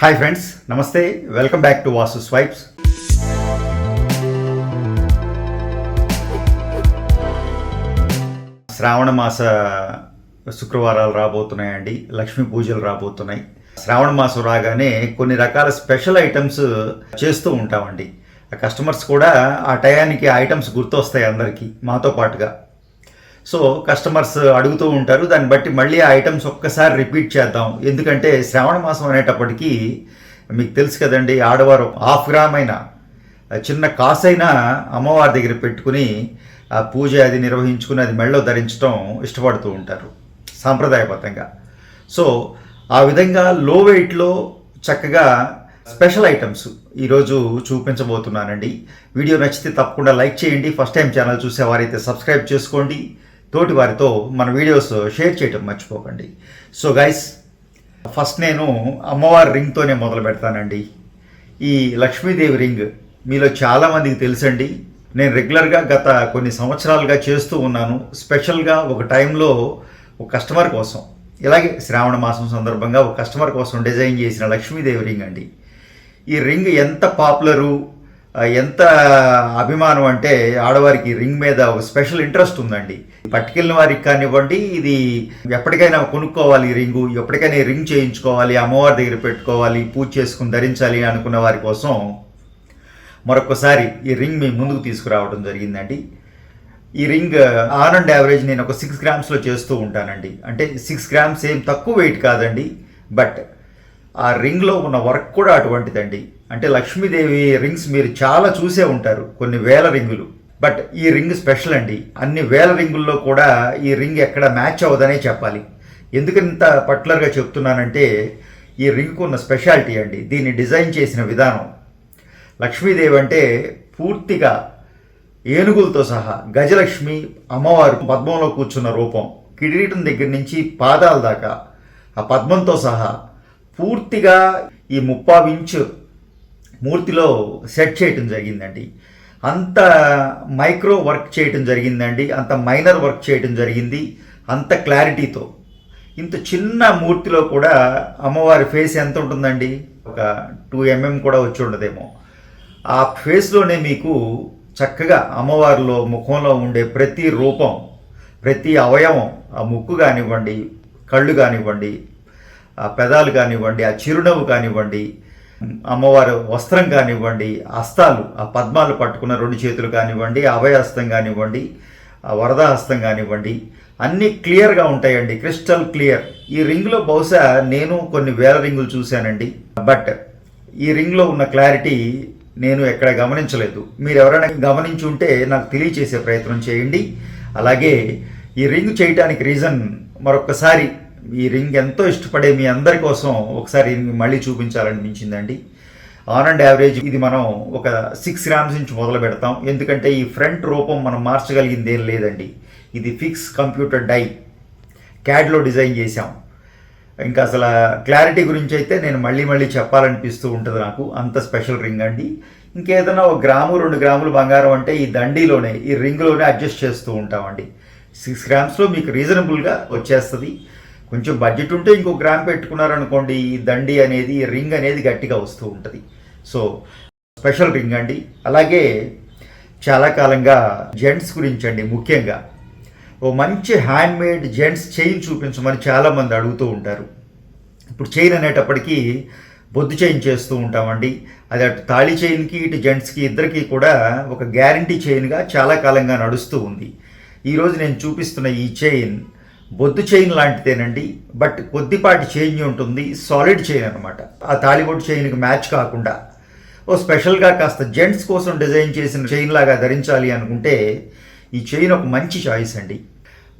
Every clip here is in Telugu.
హాయ్ ఫ్రెండ్స్ నమస్తే. Welcome back to Vasu swipes శ్రావణ మాస శుక్రవారాలు రాబోతున్నాయండి లక్ష్మీ పూజలు రాబోతున్నాయి. శ్రావణ మాసం రాగానే కొన్ని రకాల స్పెషల్ ఐటమ్స్ చేస్తూ ఉంటామండి. ఆ కస్టమర్స్ కూడా ఆ టయానికి ఐటమ్స్ గుర్తొస్తాయి అందరికీ మాతో పాటుగా. సో కస్టమర్స్ అడుగుతూ ఉంటారు దాన్ని బట్టి మళ్ళీ ఆ ఐటమ్స్ ఒక్కసారి రిపీట్ చేద్దాం. ఎందుకంటే శ్రావణ మాసం అనేటప్పటికీ మీకు తెలుసు కదండి ఆడవారు హాఫ్ గ్రామ్ అయినా చిన్న కాసైనా అమ్మవారి దగ్గర పెట్టుకుని ఆ పూజ అది నిర్వహించుకుని అది మెళ్ళో ధరించడం ఇష్టపడుతూ ఉంటారు సాంప్రదాయబద్ధంగా. సో ఆ విధంగా లో వెయిట్లో చక్కగా స్పెషల్ ఐటమ్స్ ఈరోజు చూపించబోతున్నానండి. వీడియో నచ్చితే తప్పకుండా లైక్ చేయండి. ఫస్ట్ టైం ఛానల్ చూసేవారైతే సబ్స్క్రైబ్ చేసుకోండి. తోటి వారితో మన వీడియోస్ షేర్ చేయటం మర్చిపోకండి. సో గైస్ ఫస్ట్ నేను అమ్మవారి రింగ్తోనే మొదలు పెడతానండి. ఈ లక్ష్మీదేవి రింగ్ మీలో చాలామందికి తెలుసండి. నేను రెగ్యులర్గా గత కొన్ని సంవత్సరాలుగా చేస్తూ ఉన్నాను. స్పెషల్గా ఒక టైంలో ఒక కస్టమర్ కోసం ఇలాగే శ్రావణ మాసం సందర్భంగా ఒక కస్టమర్ కోసం డిజైన్ చేసిన లక్ష్మీదేవి రింగ్ అండి. ఈ రింగ్ ఎంత పాపులరు ఎంత అభిమానం అంటే ఆడవారికి రింగ్ మీద ఒక స్పెషల్ ఇంట్రెస్ట్ ఉందండి. పట్టుకెళ్ళిన వారికి కానివ్వండి ఇది ఎప్పటికైనా కొనుక్కోవాలి ఈ రింగు ఎప్పటికైనా రింగ్ చేయించుకోవాలి అమ్మవారి దగ్గర పెట్టుకోవాలి పూజ చేసుకుని ధరించాలి అనుకున్న వారి కోసం మరొకసారి ఈ రింగ్ మీ ముందుకు తీసుకురావడం జరిగిందండి. ఈ రింగ్ ఆన్ అండ్ యావరేజ్ నేను ఒక సిక్స్ గ్రామ్స్లో చేస్తూ ఉంటానండి. అంటే సిక్స్ గ్రామ్స్ ఏం తక్కువ వెయిట్ కాదండి బట్ ఆ రింగ్లో ఉన్న వర్క్ కూడా అటువంటిదండి. అంటే లక్ష్మీదేవి రింగ్స్ మీరు చాలా చూసే ఉంటారు కొన్ని వేల రింగులు బట్ ఈ రింగ్ స్పెషల్ అండి. అన్ని వేల రింగుల్లో కూడా ఈ రింగ్ ఎక్కడ మ్యాచ్ అవ్వదనే చెప్పాలి. ఎందుకు ఇంత పర్టికులర్గా చెప్తున్నానంటే ఈ రింగ్కు ఉన్న స్పెషాలిటీ అండి. దీన్ని డిజైన్ చేసిన విధానం. లక్ష్మీదేవి అంటే పూర్తిగా ఏనుగులతో సహా గజలక్ష్మి అమ్మవారు పద్మంలో కూర్చున్న రూపం. కిరీటం దగ్గర నుంచి పాదాల దాకా ఆ పద్మంతో సహా పూర్తిగా ఈ ముప్పావించు మూర్తిలో సెట్ చేయటం జరిగిందండి. అంత మైక్రో వర్క్ చేయటం జరిగిందండి. అంత మైనర్ వర్క్ చేయటం జరిగింది. అంత క్లారిటీతో. ఇంత చిన్న మూర్తిలో కూడా అమ్మవారి ఫేస్ ఎంత ఉంటుందండి? ఒక టూ ఎంఎం కూడా వచ్చి ఉండదేమో. ఆ ఫేస్లోనే మీకు చక్కగా అమ్మవారిలో ముఖంలో ఉండే ప్రతి రూపం ప్రతి అవయవం ఆ ముక్కు కానివ్వండి కళ్ళు కానివ్వండి ఆ పెదాలు కానివ్వండి ఆ చిరునవ్వు కానివ్వండి అమ్మవారు వస్త్రం కానివ్వండి హస్తాలు ఆ పద్మాలు పట్టుకున్న రెండు చేతులు కానివ్వండి అభయహస్తం కానివ్వండి ఆ వరద హస్తం కానివ్వండి అన్నీ క్లియర్గా ఉంటాయండి క్రిస్టల్ క్లియర్ ఈ రింగ్లో బహుశా నేను కొన్ని వేల రింగులు చూశానండి. బట్ ఈ రింగ్లో ఉన్న క్లారిటీ నేను ఎక్కడ గమనించలేదు. మీరు ఎవరైనా గమనించి ఉంటే నాకు తెలియచేసే ప్రయత్నం చేయండి. అలాగే ఈ రింగ్ చేయడానికి రీజన్ మరొకసారి ఈ రింగ్ ఎంతో ఇష్టపడే మీ అందరి కోసం ఒకసారి మళ్ళీ చూపించాలనిపించిందండి. ఆన్ అండ్ యావరేజ్ ఇది మనం ఒక సిక్స్ గ్రామ్స్ నుంచి మొదలు పెడతాం. ఎందుకంటే ఈ ఫ్రంట్ రూపం మనం మార్చగలిగింది ఏం లేదండి. ఇది ఫిక్స్ కంప్యూటర్ డై క్యాడ్లో డిజైన్ చేశాం. ఇంకా అసలు క్లారిటీ గురించి అయితే నేను మళ్ళీ మళ్ళీ చెప్పాలనిపిస్తూ ఉంటుంది నాకు. అంత స్పెషల్ రింగ్ అండి. ఇంకేదైనా ఒక గ్రాము రెండు గ్రాములు బంగారం అంటే ఈ దండిలోనే ఈ రింగ్లోనే అడ్జస్ట్ చేస్తూ ఉంటామండి. సిక్స్ గ్రామ్స్లో మీకు రీజనబుల్గా వచ్చేస్తుంది. కొంచెం బడ్జెట్ ఉంటే ఇంకో గ్రామ్ పెట్టుకున్నారనుకోండి ఈ దండి అనేది ఈ రింగ్ అనేది గట్టిగా వస్తూ ఉంటుంది. సో స్పెషల్ రింగ్ అండి. అలాగే చాలా కాలంగా జెంట్స్ గురించి అండి ముఖ్యంగా. ఓ మంచి హ్యాండ్ మేడ్ జెంట్స్ చైన్ చూపించమని చాలామంది అడుగుతూ ఉంటారు. ఇప్పుడు చైన్ అనేటప్పటికీ బొద్దు చైన్ చేస్తూ ఉంటామండి. అది అటు తాళి చైన్కి ఇటు జెంట్స్కి ఇద్దరికి కూడా ఒక గ్యారంటీ చైన్గా చాలా కాలంగా నడుస్తూ ఉంది. ఈరోజు నేను చూపిస్తున్న ఈ చైన్ బొద్దు చైన్ లాంటిదేనండి బట్ కొద్దిపాటి చేంజ్ ఉంటుంది సాలిడ్ చైన్ అనమాట ఆ తాళిబొట్టు చైన్కి మ్యాచ్ కాకుండా ఓ స్పెషల్గా కాస్త జెంట్స్ కోసం డిజైన్ చేసిన చైన్ లాగా ధరించాలి అనుకుంటే ఈ చైన్ ఒక మంచి చాయిస్ అండి.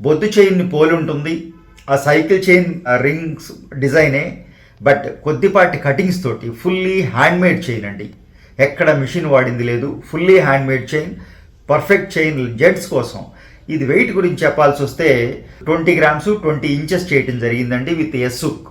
బొద్దు చైన్ని పోలి ఉంటుంది ఆ సైకిల్ చైన్ రింగ్స్ డిజైనే బట్ కొద్దిపాటి కటింగ్స్ తోటి ఫుల్లీ హ్యాండ్మేడ్ చైన్ అండి. ఎక్కడ మిషన్ వాడింది లేదు fully handmade chain perfect chain gents కోసం ఇది వెయిట్ గురించి చెప్పాల్సి వస్తే ట్వంటీ గ్రామ్స్ ట్వంటీ ఇంచెస్ చేయటం జరిగిందండి విత్ ఎస్సుక్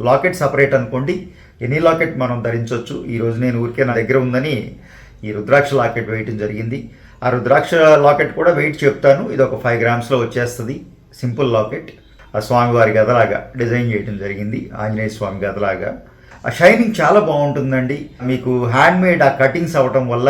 లాకెట్ సపరేట్ అనుకోండి. ఎనీ లాకెట్ మనం ధరించవచ్చు ఈరోజు నేను ఊరికే నా దగ్గర ఉందని ఈ రుద్రాక్ష లాకెట్ వేయటం జరిగింది. ఆ రుద్రాక్ష లాకెట్ కూడా వెయిట్ చెప్తాను. ఇది ఒక ఫైవ్ గ్రామ్స్లో వచ్చేస్తుంది. సింపుల్ లాకెట్ ఆ స్వామివారి గదలాగా డిజైన్ చేయటం జరిగింది. ఆంజనేయ స్వామి గదలాగా. షైనింగ్ చాలా బాగుంటుందండి. మీకు హ్యాండ్ మేడ్ ఆ కటింగ్స్ అవ్వటం వల్ల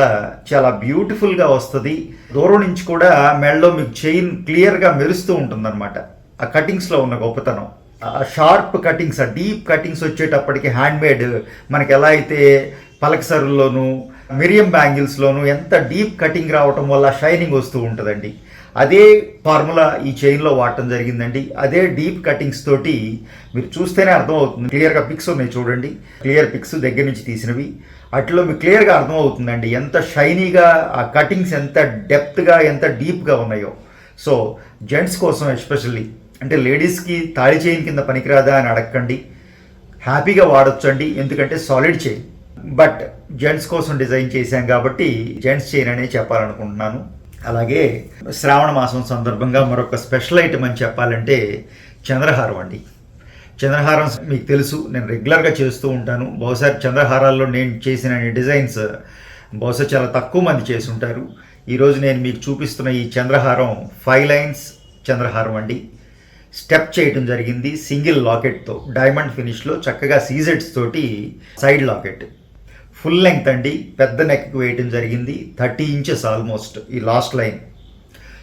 చాలా బ్యూటిఫుల్గా వస్తుంది. దూరం నుంచి కూడా మెడలో మీకు చైన్ క్లియర్గా మెరుస్తూ ఉంటుందన్నమాట. ఆ కటింగ్స్లో ఉన్న గొప్పతనం. ఆ షార్ప్ కటింగ్స్ ఆ డీప్ కటింగ్స్ వచ్చేటప్పటికి హ్యాండ్ మేడ్ మనకి ఎలా అయితే పలకసరుల్లోనూ మిరియం బ్యాంగిల్స్లోనూ ఎంత డీప్ కటింగ్ రావటం వల్ల షైనింగ్ వస్తూ ఉంటుందండి. అదే ఫార్ములా ఈ చైన్లో వాడటం జరిగిందండి. అదే డీప్ కటింగ్స్ తోటి మీరు చూస్తేనే అర్థమవుతుంది. క్లియర్గా పిక్స్ ఉన్నాయి చూడండి. క్లియర్ పిక్స్ దగ్గర నుంచి తీసినవి. అట్లా మీకు క్లియర్గా అర్థమవుతుందండి. ఎంత షైనీగా ఆ కటింగ్స్ ఎంత డెప్త్గా ఎంత డీప్గా ఉన్నాయో. సో జెంట్స్ కోసం ఎస్పెషల్లీ అంటే లేడీస్కి తాళి చైన్ కింద పనికిరాదా అని అడగండి హ్యాపీగా వాడొచ్చండి. ఎందుకంటే సాలిడ్ చైన్. బట్ జెంట్స్ కోసం డిజైన్ చేశాం కాబట్టి జెంట్స్ చైన్ అనే చెప్పాలనుకుంటున్నాను. అలాగే శ్రావణ మాసం సందర్భంగా మరొక స్పెషల్ ఐటమ్ అని చెప్పాలంటే చంద్రహారం అండి. చంద్రహారం మీకు తెలుసు నేను రెగ్యులర్గా చేస్తూ ఉంటాను. బహుశా చంద్రహారాల్లో నేను చేసిన డిజైన్స్ బహుశా చాలా తక్కువ మంది చేసి ఉంటారు ఈరోజు నేను మీకు చూపిస్తున్న ఈ చంద్రహారం ఫైవ్ లైన్స్ చంద్రహారం అండి. స్టెప్ చేయటం జరిగింది సింగిల్ లాకెట్తో డైమండ్ ఫినిష్లో చక్కగా సీజెట్స్ తోటి సైడ్ లాకెట్. ఫుల్ లెంగ్త్ అండి. పెద్ద నెక్కి వేయటం జరిగింది. థర్టీ ఇంచెస్ ఆల్మోస్ట్ ఈ లాస్ట్ లైన్.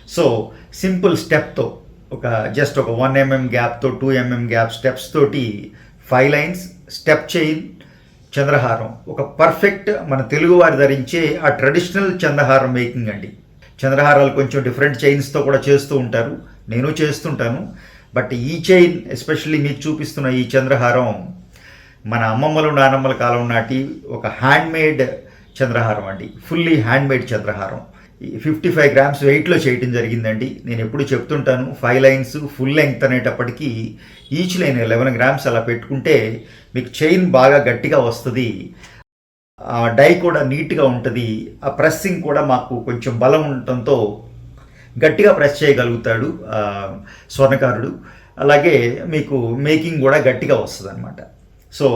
సో సింపుల్ స్టెప్తో ఒక జస్ట్ ఒక వన్ ఎంఎం గ్యాప్తో టూ ఎంఎం గ్యాప్ స్టెప్స్ తోటి ఫైవ్ లైన్స్ స్టెప్ చైన్ చంద్రహారం. ఒక పర్ఫెక్ట్ మన తెలుగువారు ధరించే ఆ ట్రెడిషనల్ చంద్రహారం మేకింగ్ అండి. చంద్రహారాలు కొంచెం డిఫరెంట్ చైన్స్తో కూడా చేస్తూ ఉంటారు. నేను చేస్తుంటాను. బట్ ఈ చైన్ ఎస్పెషల్లీ మీకు చూపిస్తున్న ఈ చంద్రహారం మన అమ్మమ్మలు నానమ్మల కాలం నాటి ఒక హ్యాండ్మేడ్ చంద్రహారం అండి. ఫుల్లీ హ్యాండ్మేడ్ చంద్రహారం. ఫిఫ్టీ ఫైవ్ గ్రామ్స్ వెయిట్లో చేయటం జరిగిందండి. నేను ఎప్పుడు చెప్తుంటాను ఫైవ్ లైన్స్ ఫుల్ లెంగ్త్ అనేటప్పటికీ ఈచ్ లైన్ లెవెన్ గ్రామ్స్ అలా పెట్టుకుంటే మీకు చైన్ బాగా గట్టిగా వస్తుంది. డై కూడా నీట్గా ఉంటుంది. ఆ ప్రెస్సింగ్ కూడా మాకు కొంచెం బలం ఉండటంతో గట్టిగా ప్రెస్ చేయగలుగుతాడు స్వర్ణకారుడు. అలాగే మీకు మేకింగ్ కూడా గట్టిగా వస్తుంది అనమాట సో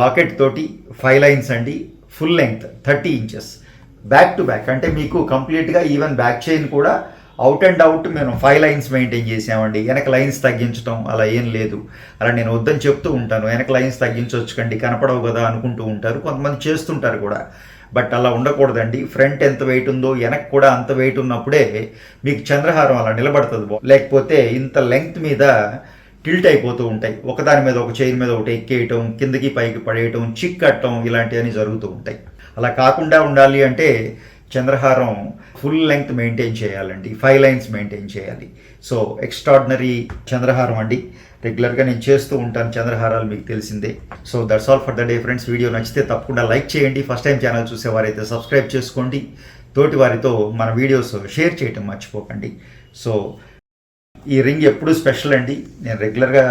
లాకెట్ తోటి ఫైవ్ లైన్స్ అండి full length thirty inches back to back అంటే మీకు కంప్లీట్గా ఈవెన్ బ్యాక్ చైన్ కూడా అవుట్ అండ్ అవుట్ మేము ఫైవ్ లైన్స్ మెయింటైన్ చేసామండి. వెనక లైన్స్ తగ్గించడం అలా ఏం లేదు. అలా నేను వద్దని చెప్తూ ఉంటాను. వెనక లైన్స్ తగ్గించవచ్చు కండి కనపడవు కదా అనుకుంటూ ఉంటారు. కొంతమంది చేస్తుంటారు కూడా. బట్ అలా ఉండకూడదండి. ఫ్రంట్ ఎంత వెయిట్ ఉందో వెనక కూడా అంత వెయిట్ ఉన్నప్పుడే మీకు చంద్రహారం అలా నిలబడుతుంది. లేకపోతే ఇంత లెంగ్త్ మీద టిల్ట్ అయిపోతూ ఉంటాయి. ఒకదాని మీద ఒక చైన్ మీద ఒకటి ఎక్కేయటం కిందకి పైకి పడేయటం చిక్ కట్టడం ఇలాంటివన్నీ జరుగుతూ ఉంటాయి. అలా కాకుండా ఉండాలి అంటే చంద్రహారం ఫుల్ లెంగ్త్ మెయింటైన్ చేయాలండి. ఫైవ్ లైన్స్ మెయింటైన్ చేయాలి. సో ఎక్స్ట్రాడినరీ చంద్రహారం అండి. రెగ్యులర్గా నేను చేస్తూ ఉంటాను చంద్రహారాలు మీకు తెలిసిందే. So that's all for the day friends video నచ్చితే తప్పకుండా లైక్ చేయండి. ఫస్ట్ టైం ఛానల్ చూసేవారైతే సబ్స్క్రైబ్ చేసుకోండి. తోటి వారితో మన వీడియోస్ షేర్ చేయటం మర్చిపోకండి. సో ఈ రింగ్ ఎప్పుడు స్పెషల్ అండి. నేను రెగ్యులర్గా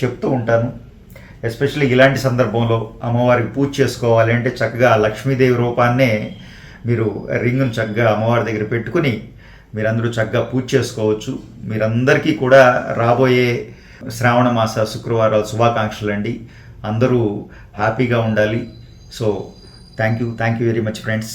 చెప్తూ ఉంటాను. ఎస్పెషల్లీ ఇలాంటి సందర్భంలో అమ్మవారికి పూజ చేసుకోవాలి అంటే చక్కగా లక్ష్మీదేవి రూపాన్నే మీరు రింగ్ను చక్కగా అమ్మవారి దగ్గర పెట్టుకుని మీరందరూ చక్కగా పూజ చేసుకోవచ్చు. మీరందరికీ కూడా రాబోయే శ్రావణ మాస శుక్రవారాలు శుభాకాంక్షలు అండి. అందరూ హ్యాపీగా ఉండాలి. So thank you thank you very much friends.